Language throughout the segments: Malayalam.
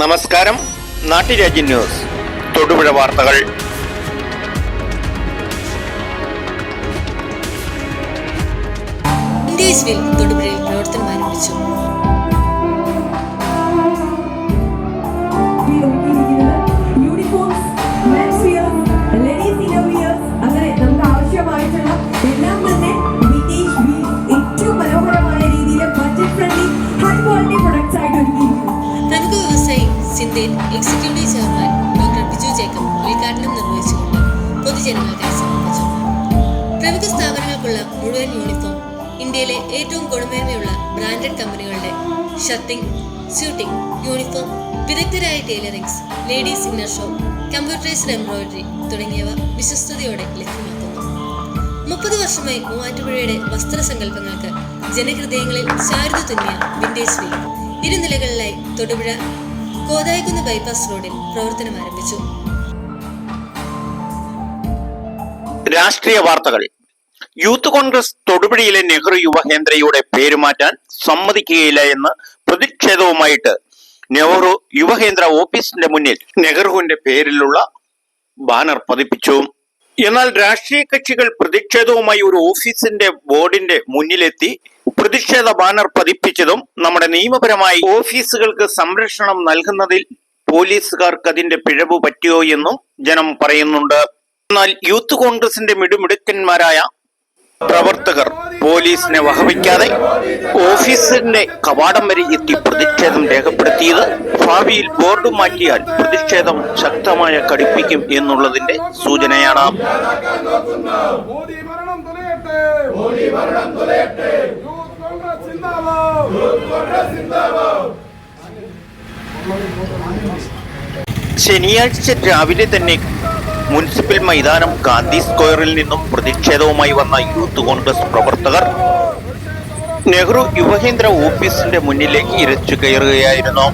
നമസ്കാരം. നാട്ടുരാജ്യ ന്യൂസ്. തൊടുപുഴ വാർത്തകൾ. തൊടുപുഴയിൽ പ്രവർത്തനം ആരംഭിച്ചു അങ്ങനെ നമുക്ക് ആവശ്യമായിട്ടുള്ള എല്ലാം തന്നെ ഏറ്റവും മനോഹരമായ രീതിയിൽ budget friendly high quality products ആയിട്ട് പ്രമുഖ വ്യവസായി executive chairman doctor Biju Jacob ഉദ്ഘാടനം നിർവഹിച്ചുകൊണ്ട് പൊതുജനങ്ങൾക്കായി സമർപ്പിച്ചു പ്രമുഖ സ്ഥാപനങ്ങൾക്കുള്ള മുഴുവൻ യൂണിഫോം ഇന്ത്യയിലെ ഏറ്റവും ഗുണമേന്മയുള്ള ബ്രാൻഡഡ് കമ്പനികളുടെ ഷർട്ടിംഗ് സ്യൂട്ടിംഗ് യൂണിഫോം വിദഗ്ധരായ tailorings ladies inner show computerised embroidery തുടങ്ങിയവ വിശ്വസ്തയോടെ ലഭ്യമാക്കുന്നു. മുപ്പത് വർഷമായി മൂവാറ്റുപുഴയുടെ വസ്ത്രസങ്കല്പങ്ങൾക്ക് ജനഹൃദയങ്ങളിൽ ശാരദ തുന്നിയ വിന്റേജ് ഫീൽ ഇരുനിലകളിലായി തൊടുപുഴ കോതായിക്കുന്ന് ബൈപ്പാസ് റോഡിൽ പ്രവർത്തനം ആരംഭിച്ചു. രാഷ്ട്രീയ വാർത്തകൾ. യൂത്ത് കോൺഗ്രസ് തൊടുപുഴയിലെ നെഹ്റു യുവകേന്ദ്രയുടെ പേരുമാറ്റാൻ സമ്മതിക്കുകയില്ല എന്ന് പ്രതിഷേധവുമായിട്ട് നെഹ്റു യുവകേന്ദ്ര ഓഫീസിന്റെ മുന്നിൽ നെഹ്റുവിന്റെ പേരിലുള്ള ബാനർ പതിപ്പിച്ചു. എന്നാൽ രാഷ്ട്രീയ കക്ഷികൾ പ്രതിഷേധവുമായി ഒരു ഓഫീസിന്റെ ബോർഡിന്റെ മുന്നിലെത്തി പ്രതിഷേധ ബാനർ പതിപ്പിച്ചതും നമ്മുടെ നിയമപരമായി ഓഫീസുകൾക്ക് സംരക്ഷണം നൽകുന്നതിൽ പോലീസുകാർക്ക് അതിന്റെ പിഴവ് പറ്റിയോ എന്നും ജനം പറയുന്നുണ്ട്. എന്നാൽ യൂത്ത് കോൺഗ്രസിന്റെ മിടുമിടുക്കന്മാരായ പ്രവർത്തകർ പോലീസിനെ വഹവിക്കാതെ ഓഫീസിന്റെ കവാടം വരെ എത്തി പ്രതിഷേധം രേഖപ്പെടുത്തിയത്. ഭാവിയിൽ ബോർഡ് മാറ്റിയാൽ പ്രതിഷേധം ശക്തമായ കടുപ്പിക്കും എന്നുള്ളതിന്റെ സൂചനയാണ്. മോദി ഭരണം തുലയട്ടെ. ശനിയാഴ്ച രാവിലെ തന്നെ മുനിസിപ്പൽ മൈതാനം ഗാന്ധി സ്ക്വയറിൽ നിന്നും പ്രതിഷേധവുമായി വന്ന യൂത്ത് കോൺഗ്രസ് പ്രവർത്തകർ നെഹ്റു യുവകേന്ദ്ര ഓഫീസിന്റെ മുന്നിലേക്ക് ഇരച്ചു കയറുകയായിരുന്നു.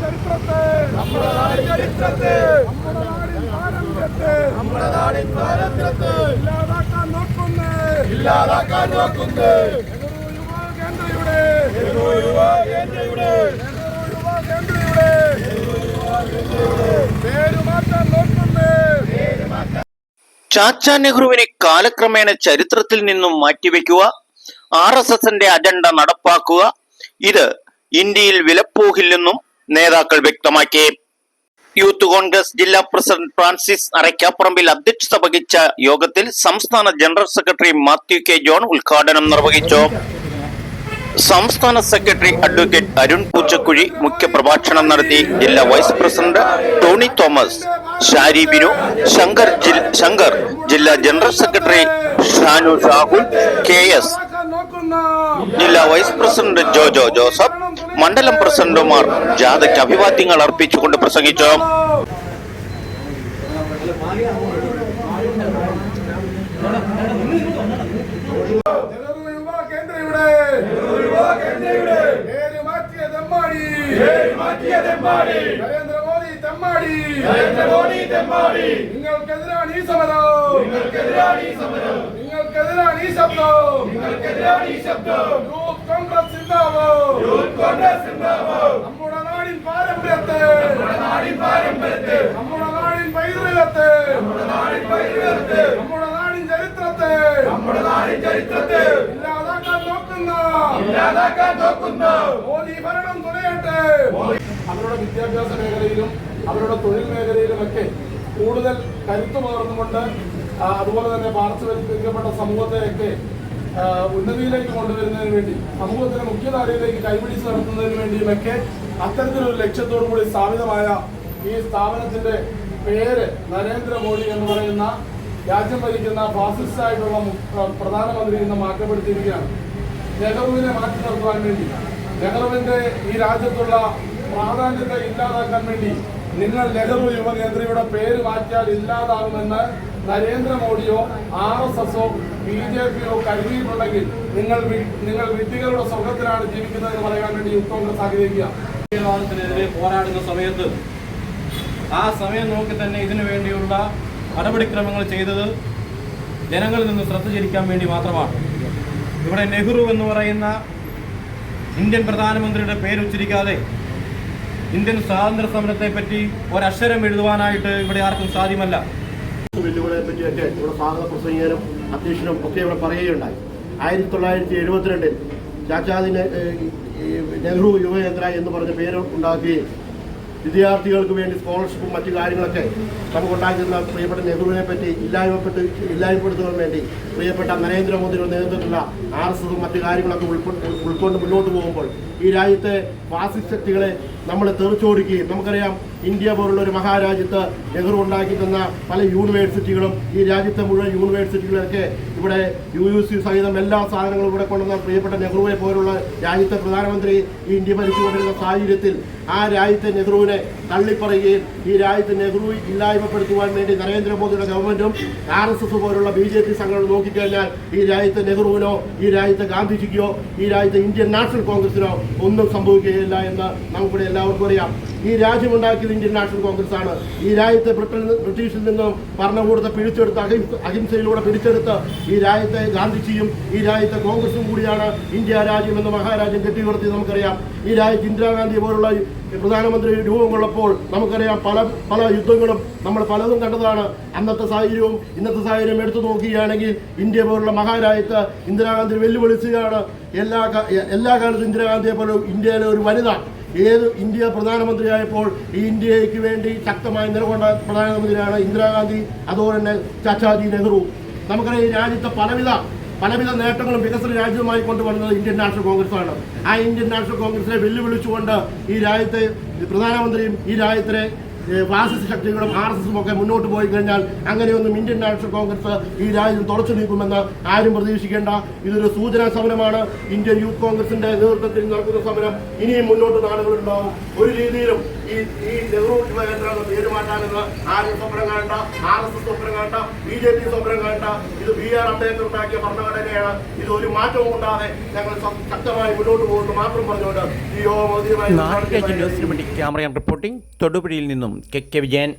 ചരിത്രത്തെ നമ്മുടെ നാടിൻ ചരിത്രത്തെ നമ്മുടെ നാടിൻ പാരമ്പര്യത്തെ നമ്മുടെ നാടിൻ പാരമ്പര്യത്തെ ഇല്ലാതാക്കാൻ ചാച്ച നെഹ്റുവിനെ കാലക്രമേണ ചരിത്രത്തിൽ നിന്നും മാറ്റിവെക്കുക ആർ എസ് എസിന്റെ അജണ്ട നടപ്പാക്കുക ഇത് ഇന്ത്യയിൽ വിലപ്പോകില്ലെന്നും നേതാക്കൾ വ്യക്തമാക്കി. യൂത്ത് കോൺഗ്രസ് ജില്ലാ പ്രസിഡന്റ് ഫ്രാൻസിസ് അറയ്ക്കാപ്പറമ്പിൽ അധ്യക്ഷത വഹിച്ച യോഗത്തിൽ സംസ്ഥാന general secretary Mathew K John ഉദ്ഘാടനം നിർവഹിച്ചു. സംസ്ഥാന സെക്രട്ടറി അഡ്വക്കേറ്റ് അരുൺ പൂച്ചക്കുഴി മുഖ്യപ്രഭാഷണം നടത്തി. ജില്ലാ വൈസ് പ്രസിഡന്റ് ടോണി തോമസ് ഷാരി ബിനു ശങ്കർ ശങ്കർ ജില്ലാ general secretary Shanu Rahul K S. ജില്ലാ വൈസ് പ്രസിഡന്റ് ജോജോ ജോസഫ് മണ്ഡലം പ്രസിഡന്റുമാർ ജാഥയ്ക്ക് അഭിവാദ്യങ്ങൾ അർപ്പിച്ചുകൊണ്ട് പ്രസംഗിച്ചു. നരേന്ദ്രമോദി തെമ്മാടി. നരേന്ദ്രമോദി തെമ്മാടി. നിങ്ങൾക്കെതിരാണ് ഈ സമരം. നിങ്ങൾക്കെതിരാണ് ഈ സമരം. നിങ്ങൾക്കെതിരാണ് ഈ ശബ്ദം. നിങ്ങൾക്കെതിരാണ് ഈ ശബ്ദം യൂത്ത് കോൺഗ്രസ് സിന്ദാബാദ് യൂത്ത് കോൺഗ്രസ് സിന്ദാബാദ് നമ്മുടെ നാടിൻ പാരമ്പര്യത്തെ നമ്മുടെ നാടിൻ പാരമ്പര്യത്തെ നമ്മുടെ നാടിൻ പൈതൃകത്തെ നമ്മുടെ നാടിൻ ചരിത്രത്തെ നമ്മുടെ നാടിൻ ചരിത്രത്തെ ഇല്ലാതാക്കാൻ നോക്കുന്ന ഇല്ലാതാക്കാൻ നോക്കുന്ന മോദി ഭരണം തുലയട്ടെ. അവരുടെ വിദ്യാഭ്യാസ മേഖലയിലും അവരുടെ തൊഴിൽ മേഖലയിലുമൊക്കെ കൂടുതൽ കരുത്തു പകർന്നുകൊണ്ട് അതുപോലെ തന്നെ പാർശ്വവൽക്കരിക്കപ്പെട്ട സമൂഹത്തെയൊക്കെ ഉന്നതിയിലേക്ക് കൊണ്ടുവരുന്നതിന് വേണ്ടി സമൂഹത്തിന് മുഖ്യധാരയിലേക്ക് കൈപിടിച്ച് നടത്തുന്നതിന് വേണ്ടിയുമൊക്കെ അത്തരത്തിലൊരു ലക്ഷ്യത്തോടു കൂടി സ്ഥാപിതമായ ഈ സ്ഥാപനത്തിന്റെ പേര് നരേന്ദ്രമോദി എന്ന് പറയുന്ന രാജ്യം ഭരിക്കുന്ന ഫാസിസ്റ്റ് ആയിട്ടുള്ള പ്രധാനമന്ത്രി ഇന്ന് മാറ്റപ്പെടുത്തിയിരിക്കുകയാണ്. നെഹ്റുവിനെ മാറ്റി നിർത്തുവാൻ വേണ്ടി നെഹ്റുവിന്റെ ഈ രാജ്യത്തുള്ള പ്രാധാന്യത്തെ ഇല്ലാതാക്കാൻ വേണ്ടി നിങ്ങൾ നെഹ്റു യുവകേന്ദ്രയുടെ പേര് മാറ്റിയാൽ ഇല്ലാതാകുമെന്ന് നരേന്ദ്രമോദിയോ ആർ എസ് എസോ ബി ജെ പിയോ കരുതിയിട്ടുണ്ടെങ്കിൽ നിങ്ങൾ നിങ്ങൾ വിഡ്ഢികളുടെ സ്വർഗത്തിലാണ് ജീവിക്കുന്നത് എന്ന് പറയാൻ വേണ്ടി യൂത്ത് കോൺഗ്രസ് ആഗ്രഹിക്കുക. തീവ്രവാദത്തിനെതിരെ പോരാടുന്ന സമയത്ത് ആ സമയം നോക്കി തന്നെ ഇതിനു വേണ്ടിയുള്ള നടപടിക്രമങ്ങൾ ചെയ്തത് ജനങ്ങളിൽ നിന്ന് ശ്രദ്ധ വേണ്ടി മാത്രമാണ്. ഇവിടെ നെഹ്റു എന്ന് പറയുന്ന ഇന്ത്യൻ പ്രധാനമന്ത്രിയുടെ പേരുച്ചരിക്കാതെ ഇന്ത്യൻ സ്വാതന്ത്ര്യ സമരത്തെപ്പറ്റി ഒരക്ഷരം എഴുതുവാനായിട്ട് ഇവിടെ ആർക്കും സാധ്യമല്ല. ബില്ലുകളെ പറ്റിയൊക്കെ ഇവിടെ സ്വാഗത പ്രസംഗികനും അധ്യക്ഷനും ഒക്കെ ഇവിടെ പറയുകയുണ്ടായി. ആയിരത്തി തൊള്ളായിരത്തി എഴുപത്തിരണ്ടിൽ ചാച്ചാദി നെ- ഏഹ് ഈ നെഹ്റു യുവകേന്ദ്ര എന്ന് പറഞ്ഞ പേര് ഉണ്ടാക്കുകയും വിദ്യാർത്ഥികൾക്ക് വേണ്ടി സ്കോളർഷിപ്പും മറ്റു കാര്യങ്ങളൊക്കെ നമുക്കുണ്ടാക്കുന്ന പ്രിയപ്പെട്ട നെഹ്റുവിനെ പറ്റി ഇല്ലായ്മപ്പെട്ട് ഇല്ലായ്മപ്പെടുത്തുവാൻ വേണ്ടി പ്രിയപ്പെട്ട നരേന്ദ്രമോദിയുടെ നേതൃത്വത്തിലുള്ള ആർ എസ് എസും മറ്റു കാര്യങ്ങളൊക്കെ ഉൾപ്പെട്ട് ഉൾക്കൊണ്ട് മുന്നോട്ട് പോകുമ്പോൾ ഈ രാജ്യത്തെ ഫാസിസ്റ്റ് ശക്തികളെ നമ്മൾ തെറിച്ചോടിക്കുകയും നമുക്കറിയാം ഇന്ത്യ പോലുള്ള ഒരു മഹാരാജ്യത്ത് നെഹ്റു ഉണ്ടാക്കി തന്ന പല യൂണിവേഴ്സിറ്റികളും ഈ രാജ്യത്തെ മുഴുവൻ യൂണിവേഴ്സിറ്റികളൊക്കെ ഇവിടെ യു യു സി സഹിതം എല്ലാ സാധനങ്ങളും ഇവിടെ കൊണ്ടുവന്ന പ്രിയപ്പെട്ട നെഹ്റുവെ പോലുള്ള രാജ്യത്തെ പ്രധാനമന്ത്രി ഈ ഇന്ത്യ ഭരിച്ചുകൊണ്ടിരുന്ന സാഹചര്യത്തിൽ ആ രാജ്യത്തെ നെഹ്റുവിനെ തള്ളിപ്പറയുകയും ഈ രാജ്യത്തെ നെഹ്റു ഇല്ലായ്മപ്പെടുത്തുവാൻ വേണ്ടി നരേന്ദ്രമോദിയുടെ ഗവൺമെന്റും ആർ എസ് എസ് പോലുള്ള ബി ജെ പി സംഘടന നോക്കിക്കഴിഞ്ഞാൽ ഈ രാജ്യത്തെ നെഹ്റുവിനോ ഈ രാജ്യത്തെ ഗാന്ധിജിക്കോ ഈ രാജ്യത്തെ ഇന്ത്യൻ നാഷണൽ കോൺഗ്രസിനോ ഒന്നും സംഭവിക്കുകയില്ല എന്ന് നമുക്കിവിടെ എല്ലാവർക്കും അറിയാം. ഈ രാജ്യമുണ്ടാക്കിയത് ഇന്ത്യൻ നാഷണൽ കോൺഗ്രസ് ആണ് ഈ രാജ്യത്തെ ബ്രിട്ടൻ ബ്രിട്ടീഷിൽ നിന്നും ഭരണകൂടത്തെ പിടിച്ചെടുത്ത് അഹിംസ അഹിംസയിലൂടെ പിടിച്ചെടുത്ത് ഈ രാജ്യത്തെ ഗാന്ധിജിയും ഈ രാജ്യത്തെ കോൺഗ്രസും കൂടിയാണ് ഇന്ത്യ രാജ്യം എന്ന മഹാരാജ്യം കെട്ടിയുയർത്തി നമുക്കറിയാം. ഈ രാജ്യത്ത് ഇന്ദിരാഗാന്ധി പോലുള്ള പ്രധാനമന്ത്രി രൂപം കൊള്ളപ്പോൾ നമുക്കറിയാം പല പല യുദ്ധങ്ങളും നമ്മൾ പലതും കണ്ടതാണ്. അന്നത്തെ സാഹചര്യവും ഇന്നത്തെ സാഹചര്യം എടുത്തു നോക്കുകയാണെങ്കിൽ ഇന്ത്യ പോലുള്ള മഹാരാജ്യത്ത് ഇന്ദിരാഗാന്ധി വെല്ലുവിളിച്ചുകയാണ് എല്ലാ എല്ലാ കാലത്തും ഇന്ദിരാഗാന്ധിയെ പോലെ ഇന്ത്യയിലെ ഒരു വനിത ഏത് ഇന്ത്യ പ്രധാനമന്ത്രിയായപ്പോൾ ഈ ഇന്ത്യയ്ക്ക് വേണ്ടി ശക്തമായി നിലകൊണ്ട പ്രധാനമന്ത്രിയാണ് ഇന്ദിരാഗാന്ധി അതുപോലെ തന്നെ ചാച്ചാജി നെഹ്റു. നമുക്കറിയാം ഈ രാജ്യത്തെ പലവിധ പലവിധ നേട്ടങ്ങളും വികസന രാജ്യവുമായി കൊണ്ടുവന്നത് ഇന്ത്യൻ നാഷണൽ കോൺഗ്രസ് ആണ് ആ ഇന്ത്യൻ നാഷണൽ കോൺഗ്രസിനെ വെല്ലുവിളിച്ചുകൊണ്ട് ഈ രാജ്യത്തെ പ്രധാനമന്ത്രിയും ഈ രാജ്യത്തിലെ ഫാസിസ്റ്റ് ശക്തികളും ആർ എസ് എസും ഒക്കെ മുന്നോട്ട് പോയി കഴിഞ്ഞാൽ അങ്ങനെയൊന്നും ഇന്ത്യൻ നാഷണൽ കോൺഗ്രസ് ഈ രാജ്യം തുറച്ചു നീക്കുമെന്ന് ആരും പ്രതീക്ഷിക്കേണ്ട. ഇതൊരു സൂചനാ സമരമാണ്. ഇന്ത്യൻ യൂത്ത് കോൺഗ്രസിന്റെ നേതൃത്വത്തിൽ നടക്കുന്ന സമരം ഇനിയും മുന്നോട്ട് നാളുകളുണ്ടാവും. ഒരു രീതിയിലും ഈ ഈ നെഹ്റു എന്ന പേര് ആരും സ്വപ്നം കാണണ്ട. ആർ എസ് എസ് സ്വപ്നം കാണണ്ട. ബി ജെ പി സ്വപ്നം കാണണ്ട. ഇത് ബി ആർ അംബേദ്കർ ഉണ്ടാക്കിയ ഭരണഘടനയാണ്. ഇത് ഒരു മാറ്റവും കൂടാതെ ഞങ്ങൾ ശക്തമായി മുന്നോട്ട് പോകുന്നു മാത്രം പറഞ്ഞുകൊണ്ട് ഈ യോഗം ക്യാമറ റിപ്പോർട്ടിംഗ് തൊടുപുഴയിൽ നിന്നും കെ കെ വിജയൻ